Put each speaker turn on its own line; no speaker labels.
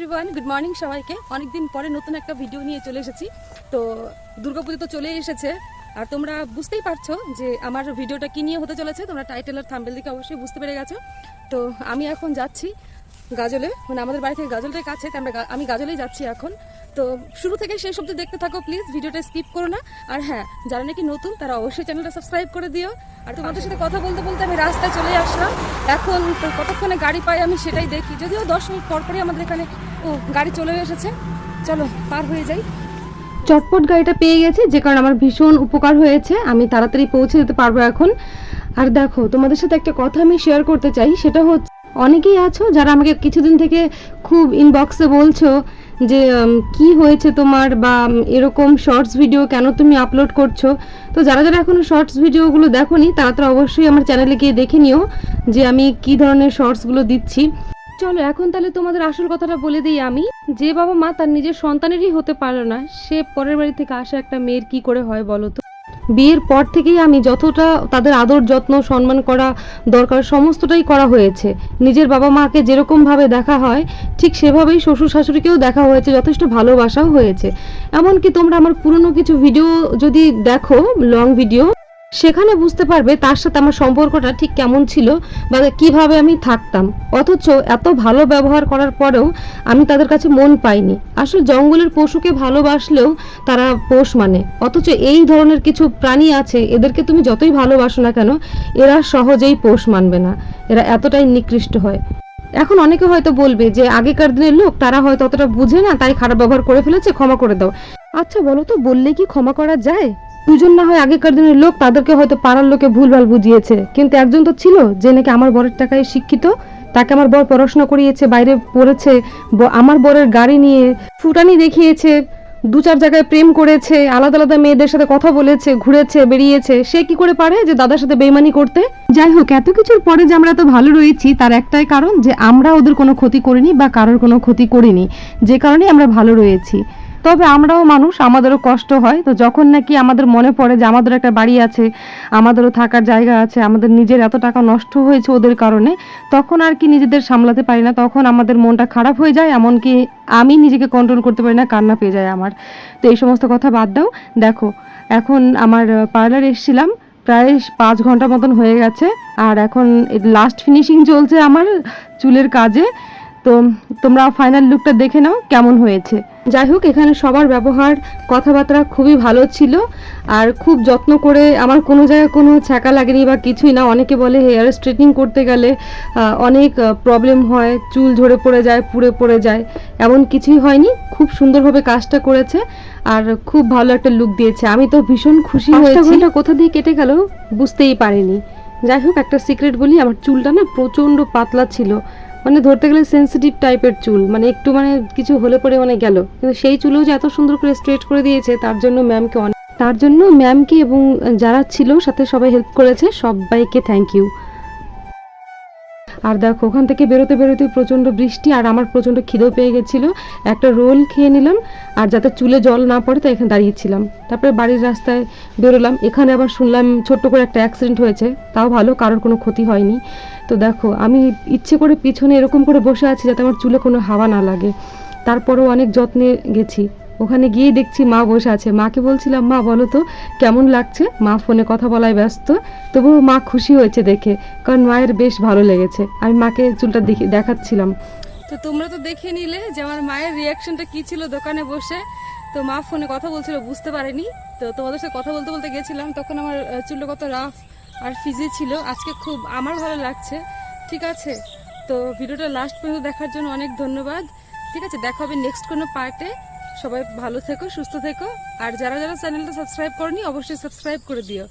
Everyone good morning সবাইকে। অনেকদিন পরে নতুন একটা ভিডিও নিয়ে চলে এসেছি। তো দুর্গাপুজো তো চলেই এসেছে। আর তোমরা বুঝতেই পারছ যে আমার ভিডিওটা কি নিয়ে হতে চলেছে? তোমরা টাইটেল আর থাম্বেল দিকে অবশ্যই বুঝতে পেরে গেছো। তো আমি এখন যাচ্ছি গাজলে। মানে আমাদের বাড়ি থেকে গাজলটাই কাছে। তাই আমরা আমি গাজলেই যাচ্ছি এখন। তো শুরু থেকে শেষ অব্দি দেখতে থাকো প্লিজ ভিডিওটা স্কিপ করো না। আর হ্যাঁ যারা নাকি নতুন, তারা অবশ্যই চ্যানেলটা সাবস্ক্রাইব করে দিও। আর তোমাদের সাথে কথা বলতে বলতে আমি রাস্তায় চলে আসলাম। এখন কতক্ষণে গাড়ি পাই আমি সেটাই দেখি। যদিও দশ মিনিট পর পরই আমাদের এখানে ও, গাড়ি চলে এসেছে। চলো, পার হয়ে যাই। চটপট গাড়িটা পেয়ে গেছি, যে কারণে আমার ভীষণ উপকার হয়েছে। আমি তাড়াতাড়ি পৌঁছে যেতে পারব এখন। আর দেখো, তোমাদের সাথে একটা কথা আমি শেয়ার করতে চাই, সেটা হচ্ছে, অনেকেই আছো যারা আমাকে কিছুদিন থেকে খুব ইনবক্সে বলছো যে কি হয়েছে তোমার বা এরকম শর্টস ভিডিও কেন তুমি আপলোড করছ। তো যারা যারা এখনও শর্টস ভিডিওগুলো দেখোনি, তারা তারা অবশ্যই আমার চ্যানেলে গিয়ে দেখে নিও যে আমি কি ধরনের শর্টসগুলো দিচ্ছি। চলো, এখন তাহলে তোমাদের আসল কথাটা বলে দিই আমি। যে বাবা মা তার নিজের সন্তানেরই হতে পারল না, সে পরের বাড়ি থেকে আসা একটা মেয়ের কি করে হয় বলো তো? বিয়ের পর থেকেই আমি যতটা তাদের আদর, যত্ন, সম্মান করা দরকার, সমস্তটাই করা হয়েছে। নিজের বাবা মাকে যেরকমভাবে দেখা হয়, ঠিক সেভাবেই শ্বশুর শাশুড়িকেও দেখা হয়েছে, যথেষ্ট ভালোবাসাও হয়েছে। এমনকি তোমরা আমার পুরনো কিছু ভিডিও যদি দেখো লং ভিডিও সেখানে বুঝতে পারবে তার সাথে আমার সম্পর্কটা ঠিক কেমন ছিল বা কীভাবে আমি থাকতাম। অথচ এত ভালো ব্যবহার করার পরেও আমি তাদের কাছে মন পাইনি। আসলে জঙ্গলের পশুকে ভালোবাসলেও তারা পোষ মানে। অথচ এই ধরনের কিছু প্রাণী আছে, এদেরকে তুমি যতই ভালোবাসো না কেন, এরা সহজেই পোষ মানবে না। এরা এতটাই নিকৃষ্ট হয়। এখন অনেকে হয়তো বলবে যে আগেকার দিনের লোক, তারা হয়তো অতটা বুঝে না, তাই খারাপ ব্যবহার করে ফেলেছে, ক্ষমা করে দাও। আচ্ছা বলো তো, বললে কি ক্ষমা করা যায়? দুজন না হয় আগেকার দিনের লোক, তাদেরকে হয়তো পাড়ার লোকে ভুলভাল বুঝিয়েছে। কিন্তু একজন তো ছিল, যে নাকি আমার বরের টাকায় শিক্ষিত, তাকে আমার বর পড়াশোনা করিয়েছে, বাইরে পড়েছে আমার বরের গাড়ি নিয়ে ফুটানি দেখিয়েছে, দু চার জায়গায় প্রেম করেছে, আলাদা আলাদা মেয়েদের সাথে কথা বলেছে, ঘুরেছে, বেরিয়েছে। সে কি করে পারে যে দাদার সাথে বেইমানি করতে? যাই হোক, এত কিছুর পরে যে আমরা এত ভালো রয়েছি, তার একটাই কারণ যে আমরা ওদের কোনো ক্ষতি করিনি বা কারোর কোনো ক্ষতি করিনি। যে কারণে আমরা ভালো রয়েছি। তবে আমরাও মানুষ, আমাদেরও কষ্ট হয়। তো যখন নাকি আমাদের মনে পড়ে যে আমাদের একটা বাড়ি আছে, আমাদেরও থাকার জায়গা আছে, আমাদের নিজের এত টাকা নষ্ট হয়েছে ওদের কারণে, তখন আর কি নিজেদের সামলাতে পারি না। তখন আমাদের মনটা খারাপ হয়ে যায়, এমনকি আমি নিজেকে কন্ট্রোল করতে পারি না, কান্না পেয়ে যায় আমার। তো এই সমস্ত কথা বাদ দাও। দেখো, এখন আমার পার্লার এসেছিলাম, প্রায় পাঁচ ঘণ্টা মতন হয়ে গেছে, আর এখন লাস্ট ফিনিশিং চলছে আমার চুলের কাজে। তো তোমরা ফাইনাল লুকটা দেখে নাও কেমন হয়েছে। যাই হোক এখানে সবার ব্যবহার কথাবার্তা খুবই ভালো ছিল আর খুব যত্ন করে আমার কোনো জায়গায় কোনো ছ্যাঁকা লাগেনি বা কিছুই না। অনেকে বলে হেয়ার স্ট্রেটনিং করতে গেলে অনেক প্রবলেম হয় চুল ঝরে পড়ে যায় পুড়ে পড়ে যায় এমন কিছুই হয়নি। খুব সুন্দরভাবে কাজটা করেছে আর খুব ভালো একটা লুক দিয়েছে। আমি তো ভীষণ খুশি হয়েছি। কোথা দিয়ে কেটে গেল বুঝতেই পারিনি। যাই হোক একটা সিক্রেট বলি আমার চুলটা না প্রচণ্ড পাতলা ছিল। মানে ধরতে গেলে সেন্সিটিভ টাইপের চুল মানে একটু মানে কিছু হলে পরে মানে গেল। কিন্তু সেই চুলও যে এত সুন্দর করে স্ট্রেট করে দিয়েছে, তার জন্য ম্যামকে অনেক তার জন্য ম্যামকে এবং যারা ছিল সাথে সবাই হেল্প করেছে, সবাইকে থ্যাংক ইউ আর দেখো, ওখান থেকে বেরোতে বেরোতে প্রচণ্ড বৃষ্টি আর আমার প্রচণ্ড খিদেও পেয়ে গেছিল। একটা রোল খেয়ে নিলাম আর যাতে চুলে জল না পড়ে, তাই এখানে দাঁড়িয়েছিলাম তারপরে বাড়ির রাস্তায় বেরোলাম। এখানে আবার শুনলাম ছোট্ট করে একটা অ্যাক্সিডেন্ট হয়েছে। তাও ভালো, কারোর কোনো ক্ষতি হয়নি। তো দেখো, আমি ইচ্ছে করে পিছনে এরকম করে বসে আছি যাতে আমার চুলে কোনো হাওয়া না লাগে। তারপরেও অনেক যত্নে গেছি। ওখানে গিয়ে দেখছি মা বসে আছে। মাকে বলছিলাম, মা, বলো তো, কেমন লাগছে? মা ফোনে কথা বলায় ব্যস্ত। তবুও মা খুশি হয়েছে দেখে, কারণ মায়ের বেশ ভালো লেগেছে। আমি মাকে চুলটা দেখি দেখাচ্ছিলাম। তো তোমরা তো দেখে নিলে যে আমার মায়ের রিয়াকশনটা কি ছিল দোকানে বসে। তো মা ফোনে কথা বলছিল, বুঝতে পারেনি। তো তোমাদের সাথে কথা বলতে বলতে গেছিলাম, তখন আমার চুলটা কত রাফ আর ফিজি ছিল। আজকে খুব আমার ভালো লাগছে। ঠিক আছে? তো ভিডিওটা লাস্ট পর্যন্ত দেখার জন্য অনেক ধন্যবাদ। ঠিক আছে, দেখা হবে নেক্সট কোনো পার্টে সবাই ভালো থেকো, সুস্থ থেকো। আর যারা যারা চ্যানেলটা সাবস্ক্রাইব করনি, অবশ্যই সাবস্ক্রাইব করে দিও।